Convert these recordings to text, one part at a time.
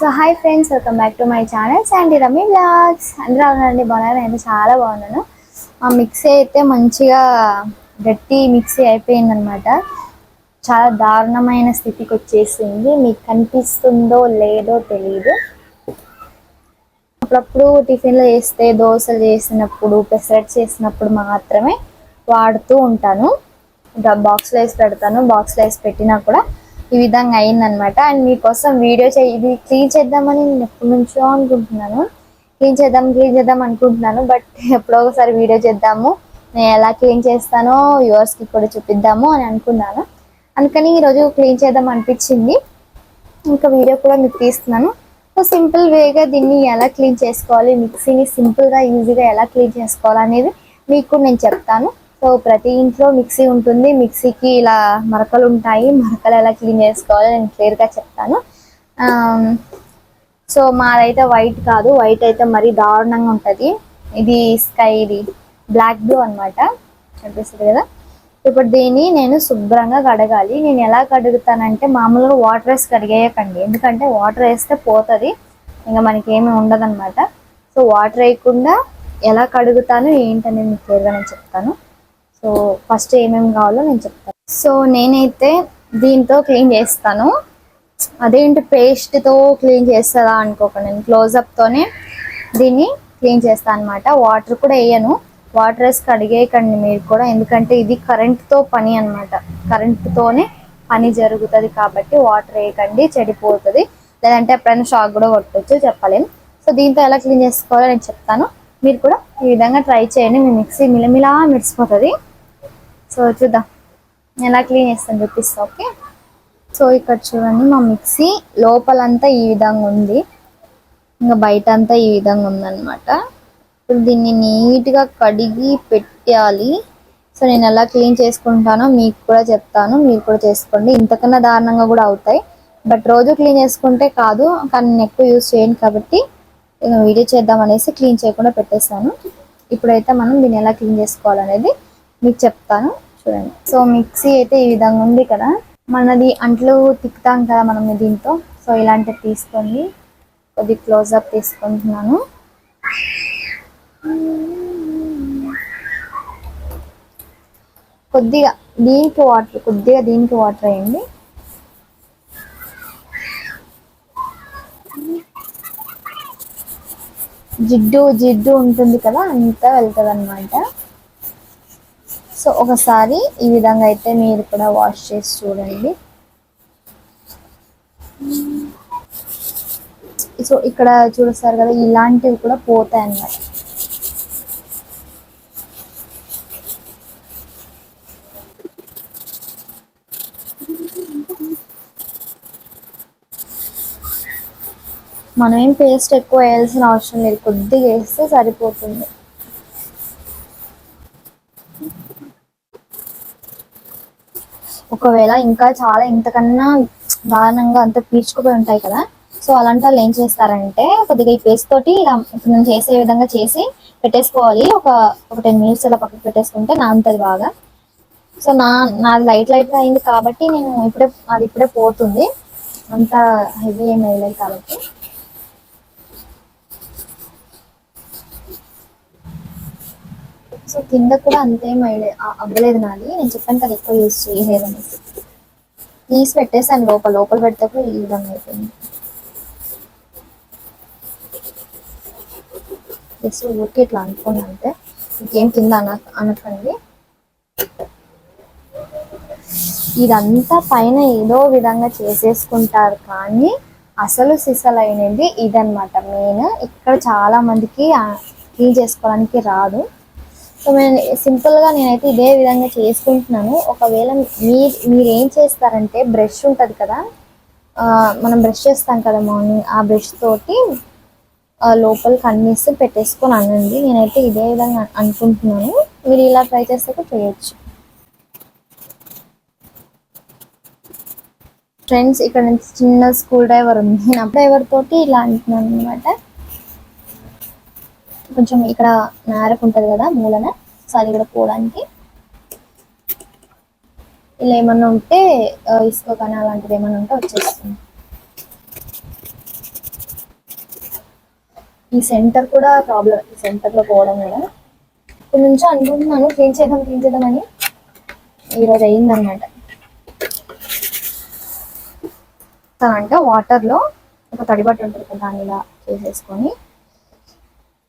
So hi friends welcome back to my channel and Rami blogs అందరూ అవునండి బాగున్నారు? నేను చాలా బాగున్నాను. ఆ మిక్సీ అయితే మంచిగా గట్టి మిక్సీ అయిపోయిందనమాట చాలా దారుణమైన స్థితికి వచ్చేసింది. మీకు కనిపిస్తుందో లేదో తెలియదు అప్పుడప్పుడు టిఫిన్లు చేస్తే దోశలు చేసినప్పుడు పెసరట్ చేసినప్పుడు మాత్రమే వాడుతూ ఉంటాను. బాక్స్లో వేసి పెడతాను. బాక్స్లో వేసి పెట్టినా కూడా ఈ విధంగా అయిందనమాట అండ్ మీకోసం వీడియో చే ఇది క్లీన్ చేద్దామని నేను ఎప్పటి నుంచో అనుకుంటున్నాను. క్లీన్ చేద్దాం క్లీన్ చేద్దాం అనుకుంటున్నాను. బట్ ఎప్పుడో ఒకసారి వీడియో చేద్దాము. నేను ఎలా క్లీన్ చేస్తానో వ్యూవర్స్కి కూడా చూపిద్దాము అని అనుకున్నాను. అందుకని ఈరోజు క్లీన్ చేద్దాం అనిపించింది. ఇంకా వీడియో కూడా మీకు తీస్తున్నాను. సో సింపుల్ వేగా దీన్ని ఎలా క్లీన్ చేసుకోవాలి మిక్సీని సింపుల్గా ఈజీగా ఎలా క్లీన్ చేసుకోవాలి అనేది మీకు నేను చెప్తాను. సో ప్రతి ఇంట్లో మిక్సీ ఉంటుంది. మిక్సీకి ఇలా మరకలు ఉంటాయి. మరకలు ఎలా క్లీన్ చేసుకోవాలో నేను క్లియర్గా చెప్తాను. సో మాదైతే వైట్ కాదు. వైట్ అయితే మరీ దారుణంగా ఉంటుంది. ఇది స్కై ఇది బ్లాక్ బ్లూ అనమాట కనిపిస్తుంది కదా. ఇప్పుడు దీన్ని నేను శుభ్రంగా కడగాలి. నేను ఎలా కడుగుతానంటే మామూలుగా వాటర్ వేసి కడిగేయకండి. ఎందుకంటే వాటర్ వేస్తే పోతుంది. ఇంకా మనకి ఉండదు ఉండదన్నమాట. సో వాటర్ వేయకుండా ఎలా కడుగుతాను ఏంటనేది మీకు క్లియర్గా నేను చెప్తాను. సో ఫస్ట్ ఏమేమి కావాలో నేను చెప్తాను. సో నేనైతే దీంతో క్లీన్ చేస్తాను. అదేంటి పేస్ట్తో క్లీన్ చేస్తుందా అనుకోకండి. నేను క్లోజప్తోనే దీన్ని క్లీన్ చేస్తాను అనమాట వాటర్ కూడా వేయను. వాటర్ వేసి కడిగేయకండి మీరు కూడా. ఎందుకంటే ఇది కరెంట్తో పని అనమాట కరెంట్తోనే పని జరుగుతుంది కాబట్టి వాటర్ వేయకండి చెడిపోతుంది. లేదంటే ఎప్పుడైనా షాక్ కూడా కొట్టచ్చు చెప్పలేము సో దీంతో ఎలా క్లీన్ చేసుకోవాలో నేను చెప్తాను. మీరు కూడా ఈ విధంగా ట్రై చేయండి. మీ మిక్సీ మిలమిలా మెరిసిపోతుంది. సో చూద్దాం. ఎలా క్లీన్ చేస్తాను చూపిస్తా ఓకే? సో ఇక్కడ చూడండి మా మిక్సీ. లోపలంతా ఈ విధంగా ఉంది. ఇంకా బయట అంతా ఈ విధంగా ఉందన్నమాట. ఇప్పుడు దీన్ని నీట్గా కడిగి పెట్టాలి. సో నేను ఎలా క్లీన్ చేసుకుంటానో మీకు కూడా చెప్తాను. మీరు కూడా చేసుకోండి. ఇంతకన్నా దారుణంగా కూడా అవుతాయి. బట్ రోజు క్లీన్ చేసుకుంటే కాదు. కానీ నేను ఎక్కువ యూజ్ చేయను కాబట్టి వీడియో చేద్దాం అనేసి క్లీన్ చేయకుండా పెట్టేస్తాను ఇప్పుడైతే మనం దీన్ని ఎలా క్లీన్ చేసుకోవాలనేది మీకు చెప్తాను. చూడండి. సో మిక్సీ అయితే ఈ విధంగా ఉంది కదా. మనది అంట్లు తిక్కుతాం కదా మనం దీంతో. సో ఇలాంటివి తీసుకోండి కొద్ది క్లోజప్ తీసుకుంటున్నాను. కొద్దిగా దీనికి వాటర్ కొద్దిగా దీనికి వాటర్ వేయండి. జిడ్డు జిడ్డు ఉంటుంది కదా అంతా వెళ్తుంది అనమాట సో ఒకసారి ఈ విధంగా అయితే మీరు కూడా వాష్ చేసి చూడండి. సో ఇక్కడ చూస్తారు కదా ఇలాంటివి కూడా పోతాయి అన్నమాట. మనం ఏం పేస్ట్ ఎక్కువ వేయాల్సిన అవసరం లేదు కొద్దిగా వేస్తే సరిపోతుంది. ఒకవేళ ఇంకా చాలా ఇంతకన్నా దారుణంగా అంత పీల్చుకుపోయి ఉంటాయి కదా. సో అలాంటి వాళ్ళు ఏం చేస్తారంటే కొద్దిగా ఈ పేస్ట్ తోటి ఇలా ఇప్పుడు నేను చేసే విధంగా చేసి పెట్టేసుకోవాలి. ఒక ఒక టెన్ మినిట్స్ అలా పక్కకు పెట్టేసుకుంటే నానుతుంది బాగా. సో నా నాది లైట్ లైట్గా అయింది కాబట్టి నేను ఇప్పుడే అది ఇప్పుడే పోతుంది. అంత హెవీ ఏం వేయలేదు కాబట్టి. సో కింద కూడా అంతేం అవ్వలేదు నాది. నేను చెప్పాను కదా ఎక్కువ యూజ్ చేయలేదు అనేసి. తీసి పెట్టేసాను లోపల. లోపల పెడితే కూడా ఈ విధంగా అయిపోయింది. జస్ట్ ఊరికి ఇట్లా అనుకోండి అంటే ఇంకేం కింద అన అనకండి. ఇదంతా పైన ఏదో విధంగా చేసేసుకుంటారు కానీ అసలు సిసలైనది ఇదనమాట మెయిన్ ఇక్కడ చాలా మందికి క్లీన్ చేసుకోవడానికి రాదు. సో నేను సింపుల్గా నేనైతే ఇదే విధంగా చేసుకుంటున్నాను. ఒకవేళ మీరు మీరు ఏం చేస్తారంటే బ్రష్ ఉంటుంది కదా మనం బ్రష్ చేస్తాం కదా మార్నింగ్ ఆ బ్రష్ తోటి లోపల అన్నిసి పెట్టేసుకొని అనండి. నేనైతే ఇదే విధంగా అనుకుంటున్నాను. మీరు ఇలా ట్రై చేస్తే చేయొచ్చు. ఫ్రెండ్స్ ఇక్కడ నుంచి చిన్న స్కూల్ డ్రైవర్ ఉంది. నా డ్రైవర్ తోటి ఇలా అంటున్నాను అనమాట కొంచెం ఇక్కడ నారకు ఉంటుంది కదా మూలన. సో అది కూడా పోవడానికి. ఇలా ఏమన్నా ఉంటే ఇసుక కానీ అలాంటిది ఏమన్నా ఉంటే వచ్చేస్తుంది. ఈ సెంటర్ కూడా ప్రాబ్లం ఈ సెంటర్లో పోవడం కూడా ఇప్పుడు నుంచి అనుకుంటున్నాను క్లీన్ చేద్దాం క్లీన్ చేద్దాం అని. ఈరోజు అయిందనమాట అంటే వాటర్లో ఒక తడిబట్టు ఉంటుంది దానిలా ఇలా చేసేసుకొని.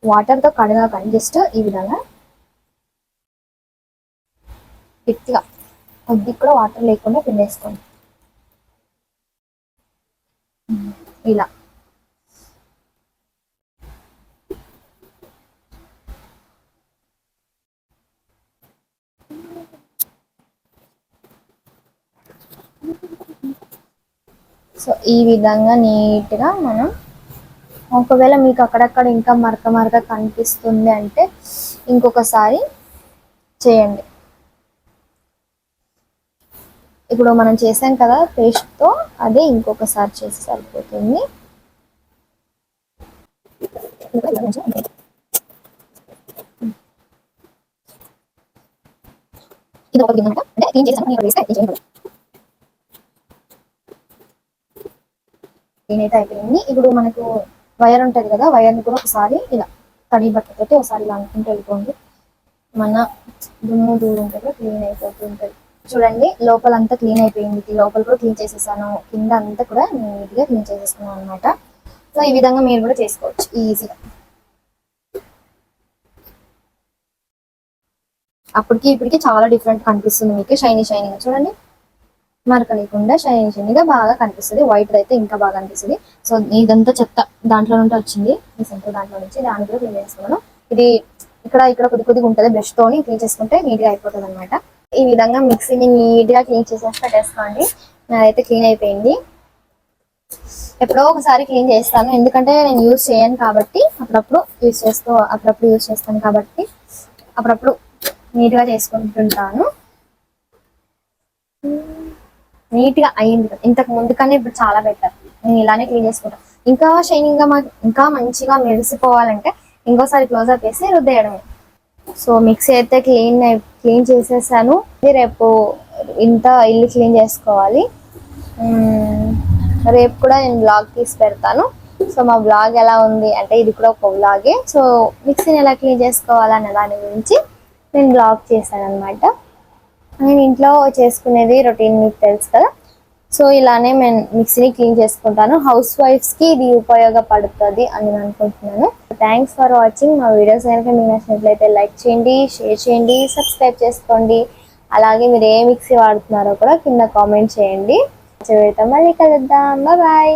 వాటర్తో కడగాకండి జస్ట్ ఈ విధంగా గట్టిగా కొద్ది కూడా వాటర్ లేకుండా పిండేసుకోండి. ఇలా. సో ఈ విధంగా నీట్గా మనం ఒకవేళ మీకు అక్కడక్కడ ఇంకా మరక మరక కనిపిస్తుంది అంటే ఇంకొకసారి చేయండి. ఇప్పుడు మనం చేసాం కదా పేస్ట్తో అదే ఇంకొకసారి చేసి సరిపోతుంది. ఇది ఒకటి అంటే క్లీన్ వేస్తే క్లీన్ అయితే అయిపోయింది. ఇప్పుడు మనకు వైర్ ఉంటుంది కదా వైర్ని కూడా ఒకసారి ఇలా తడి బట్టతోటి ఒకసారి ఇలా అనుకుంటూ వెళ్ళిపోండి. మన దుమ్ము దూరం ఉంటుంది క్లీన్ అయిపోతుంటుంది చూడండి లోపల అంతా క్లీన్ అయిపోయింది లోపల కూడా క్లీన్ చేసేసాను. కింద అంతా కూడా నీట్గా క్లీన్ చేసేసుకున్నాను అనమాట సో ఈ విధంగా మీరు కూడా చేసుకోవచ్చు. ఈజీగా అప్పటికి ఇప్పటికి చాలా డిఫరెంట్ కనిపిస్తుంది మీకు. షైనీ షైనింగ్ చూడండి. మరకనీయకుండా లేకుండా షైనీ బాగా కనిపిస్తుంది. వైట్ అయితే ఇంకా బాగా కనిపిస్తుంది. సో ఇదంతా చెత్త దాంట్లో నుండి వచ్చింది. ఈ సెంటర్ దాంట్లో నుంచి దాన్ని కూడా క్లీన్ చేసుకున్నాను ఇది ఇక్కడ ఇక్కడ కొద్ది కొద్దిగా ఉంటుంది. బ్రష్ తోని క్లీన్ చేసుకుంటే నీట్గా అయిపోతుంది అనమాట ఈ విధంగా మిక్సీని నీట్గా క్లీన్ చేసేసి పెట్టేసుకోండి. నాదైతే క్లీన్ అయిపోయింది. ఎప్పుడో ఒకసారి క్లీన్ చేస్తాను. ఎందుకంటే నేను యూజ్ చేయను కాబట్టి అప్పుడప్పుడు యూజ్ చేస్తూ అప్పుడప్పుడు యూజ్ చేస్తాను కాబట్టి అప్పుడప్పుడు నీట్గా చేసుకుంటుంటాను. నీట్గా అయింది ఇంతకు ముందు కానీ ఇప్పుడు చాలా బెటర్ నేను ఇలానే క్లీన్ చేసుకుంటాను ఇంకా షైనింగ్గా మాకు ఇంకా మంచిగా మెరిసిపోవాలంటే ఇంకోసారి క్లోజ్ అప్ వేసి రుద్దేయడమే. సో మిక్సీ అయితే క్లీన్ క్లీన్ చేసేసాను. రేపు ఇంత ఇల్లు క్లీన్ చేసుకోవాలి. రేపు కూడా నేను బ్లాగ్ తీసి పెడతాను. సో మా బ్లాగ్ ఎలా ఉంది అంటే ఇది కూడా ఒక బ్లాగే సో మిక్సీని ఎలా క్లీన్ చేసుకోవాలనే దాని గురించి నేను బ్లాగ్ చేశాను అనమాట నేను ఇంట్లో చేసుకునేది రొటీన్ మీకు తెలుసు కదా. సో ఇలానే నేను మిక్సీని క్లీన్ చేసుకుంటాను. హౌస్ వైఫ్స్కి ఇది ఉపయోగపడుతుంది అని నేను అనుకుంటున్నాను. థ్యాంక్స్ ఫర్ వాచింగ్ మా వీడియోస్ కనుక మీకు నచ్చినట్లయితే లైక్ చేయండి షేర్ చేయండి సబ్స్క్రైబ్ చేసుకోండి. అలాగే మీరు ఏ మిక్సీ వాడుతున్నారో కూడా కింద కామెంట్ చేయండి. మళ్ళీ కలుద్దాం. బాయ్